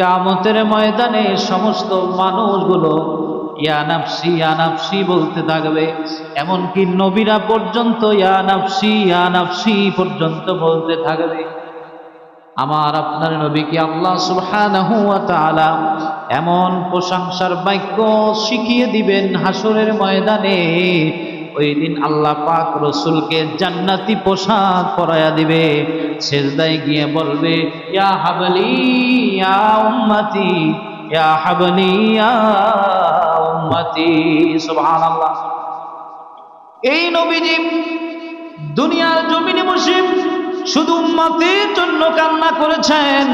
কামতের ময়দানে সমস্ত মানুষগুলো ইয়ানাফসি ইয়ানাফসি বলতে থাকবে। এমনকি নবীরা পর্যন্ত ইয়ানাফসি ইয়ানাফসি পর্যন্ত বলতে থাকবে। আমার আপনার নবীকে আল্লাহ সুবহানাহু ওয়া তাআলা এমন প্রশংসার বাক্য শিখিয়ে দিবেন হাসরের ময়দানে। ওই দিন আল্লাহ পাক রসুলকে জান্নাতি পোশাক পরায়া দিবে। সেজদায় গিয়ে বলবে, ইয়া হাবলি, ইয়া উম্মতি, ইয়া হাবলি, ইয়া উম্মতি। সুবহানাল্লাহ। এই নবীজি দুনিয়ার জমিনে বসে শুধু উম্মতির জন্য কান্না করেছেন।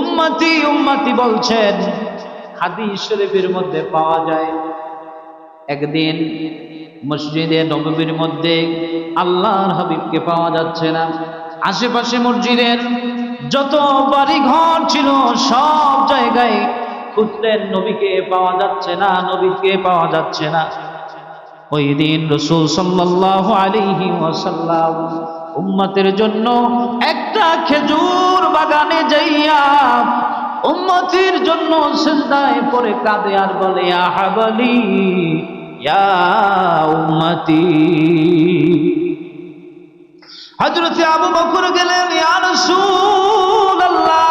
উম্মতি উম্মতি বলছেন, হাদিস শরীফের মধ্যে পাওয়া যায়, একদিন মসজিদে নববীর মধ্যে আল্লাহর হাবিবকে পাওয়া যাচ্ছে না। আশেপাশে মসজিদের যত বাড়ি ঘর ছিল, সব জায়গায় খুঁজলেন নবীকে পাওয়া যাচ্ছে না, নবীকে পাওয়া যাচ্ছে না। ওই দিন রসুল সাল্লাল্লাহু আলাইহি ওয়াসাল্লাম উম্মতের জন্য একটা খেজুর বাগানে যাইয়া উম্মতির জন্য সিজদায় পড়ে কাঁদে আর বলে হাবলি ইয়া উম্মতি। হযরতে আবু বকর গেলেন, ইয়া রাসূলুল্লাহ,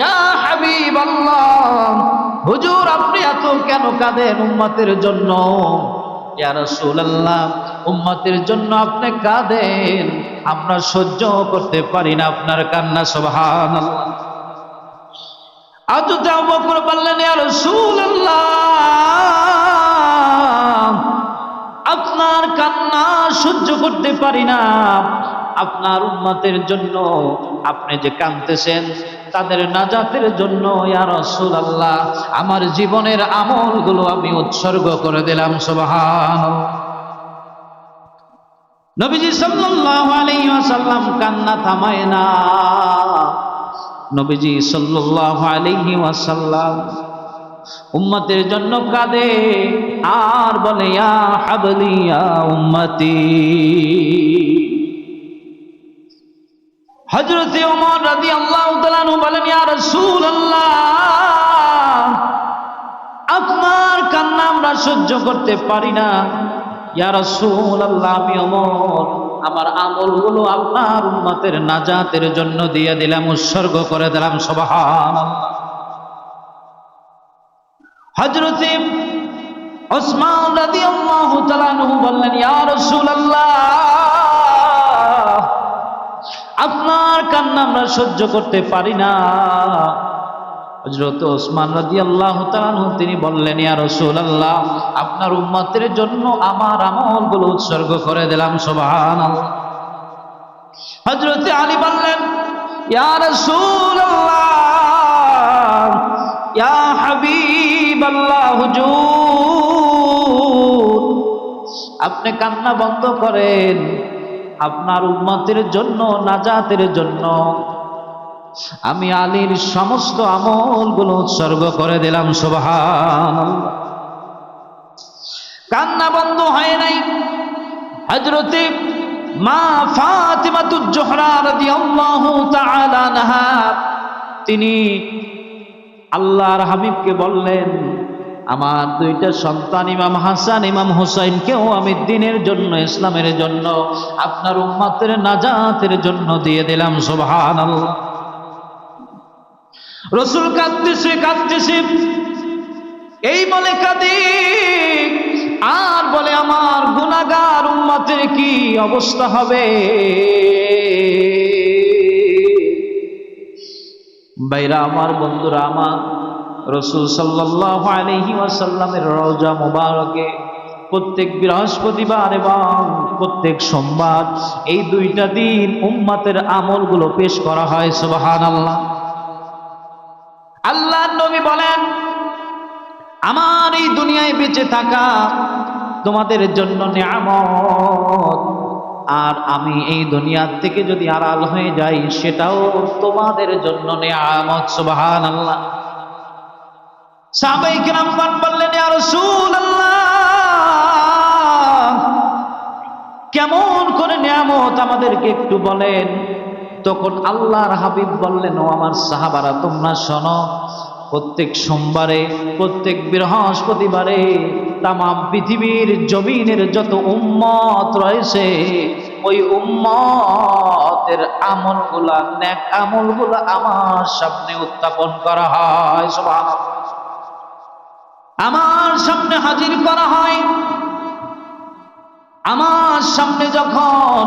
ইয়া হাবিবাল্লাহ, হুজুর আপনি এত কেন কাঁদেন উম্মতের জন্য? ইয়া রাসূলুল্লাহ, উম্মতের জন্য আপনি কাঁদেন, আমরা সহ্য করতে পারি না আপনার কান্না, সুবহানাল্লাহ। আজ বকর বললেন, ইয়া রাসূলুল্লাহ আপনার কান্না সহ্য করতে পারি না। আপনার উম্মতের জন্য আপনি যে কাঁদতেছেন, তাদের নাজাতের জন্য রাসূলুল্লাহ, আমার জীবনের আমলগুলো আমি উৎসর্গ করে দিলাম সুবহান নবীজি সাল্লাল্লাহু আলাইহি ওয়াসাল্লাম কান্না থামায় না। নবীজি সাল্লাল্লাহু আলাইহি ওয়াসাল্লাম উম্মতের জন্য কাঁদে, আর বলে উম্মতি। হযরত বলেন আপনার কান্না আমরা সহ্য করতে পারি না। ইয়া রাসূলুল্লাহ, আমি ওমর, আমার আপনার উম্মতের নাজাতের জন্য দিয়ে দিলাম, উৎসর্গ করে দিলাম, সুবহানাল্লাহ। হযরতে ওসমান রাদিয়াল্লাহু তাআলা আনহু বললেন আপনার কান্না আমরা সহ্য করতে পারি না। হযরত ওসমান তাআলা আনহু, তিনি বললেন, ইয়া রাসূলুল্লাহ, আপনার উম্মতের জন্য আমার আমলগুলো উৎসর্গ করে দিলাম, সুবহানাল্লাহ। হযরত আলী বললেন, ইয়া রাসূলুল্লাহ, ইয়া আপনি কান্না বন্ধ করেন। আপনার উম্মতের জন্য, নাজাতের জন্য। আমি আলীর সমস্ত আমলগুলো উৎসর্গ করে দিলাম সুবহান কান্না বন্ধ হয় নাই। হজরতে মা ফাতিমাতুজ জোহরা রাদিয়াল্লাহু তিনি আল্লাহর হাবিবকে বললেন, আমার দুইটা সন্তান, ইমাম হাসান, ইমাম হুসাইনকেও আমি দিনের জন্য, ইসলামের জন্য, আপনার উম্মাতের নাজাতের জন্য দিয়ে দিলাম, সুবহানাল্লাহ। রসুল কাঁদতেছে কাঁদতেছে। এই বলে কাঁদি, আর বলে, আমার গুনাগার উম্মাতের কি অবস্থা হবে? বাইরা আমার বন্ধুরা, আমার রসুল সাল্লাহ আলহি ওয়াসাল্লামের রওজা মুবারকে প্রত্যেক বৃহস্পতিবার এবং প্রত্যেক সোমবার এই দুইটা দিন উম্মাতের আমলগুলো পেশ করা হয় সুবাহান আল্লাহ আল্লাহ নবী বলেন, আমার এই দুনিয়ায় বেঁচে থাকা তোমাদের জন্য নিয়ামত আর আমি এই দুনিয়ার থেকে যদি আড়াল হয়ে যাই, সেটাও তোমাদের জন্য নিয়ামত আল্লাহ সাহাবাই কিরাম বললেন রাসূলুল্লাহ, কেমন করে নিয়ামত আমাদেরকে একটু বলেন? তখন আল্লাহর হাবিব বললেন, ও আমার সাহাবারা, তোমরা শোনো প্রত্যেক সোমবারে, প্রত্যেক বৃহস্পতিবারে তাম পৃথিবীর জমিনের যত উম্মত রয়েছে, ওই উম্মতের আমলগুলা ন্যাক আমলগুলা আমার সামনে উত্থাপন করা হয়, সুবহানাল্লাহ। আমার সামনে হাজির করা হয়। আমার সামনে যখন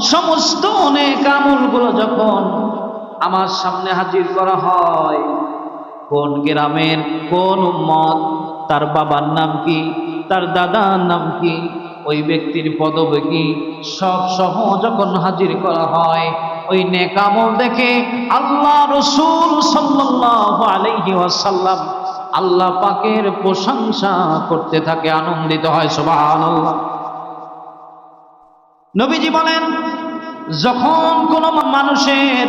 সমস্ত অনেক আমলগুলো যখন আমার সামনে হাজির করা হয় কোন গ্রামের কোন উম্মত? তার বাবার নাম কি? তার দাদার নাম কি? ওই ব্যক্তির পদবী কি সব সহ যখন হাজির করা হয়, ওই নেকামল দেখে আল্লাহ রসুল সাল্লাল্লাহু আলাইহি ওয়াসাল্লাম আল্লাহ পাকের প্রশংসা করতে থাকে, আনন্দিত হয়, সুবহানাল্লাহ। নবীজি বলেন, যখন কোন মানুষের,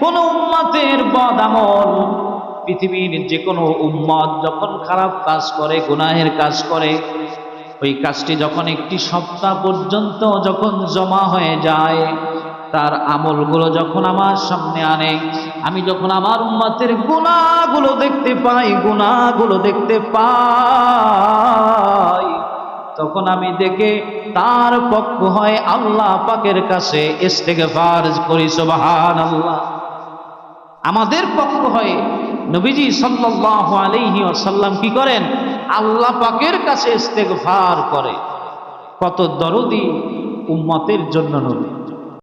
কোন উম্মতের বদ আমল পৃথিবীর যে কোনো উম্মত যখন খারাপ কাজ করে, গুনাহের কাজ করে, ওই কাজটি যখন একটি সপ্তাহ পর্যন্ত যখন জমা হয়ে যায়, তার আমলগুলো যখন আমার সামনে আনে, আমি যখন আমার উম্মতের গুণাগুলো দেখতে পাই গুণাগুলো দেখতে পাই, তখন আমি দেখে তার পক্ষ হয় আল্লাহ পাকের কাছে এস থেকে ইস্তেগফার করি সুবহান আল্লাহ আমাদের পক্ষ হয়ে নবীজি সাল্লাহ আলহি আসাল্লাম কি করেন? আল্লাহ পাকের কাছে ভার করে। কত দরদি উম্মতের জন্য নবী।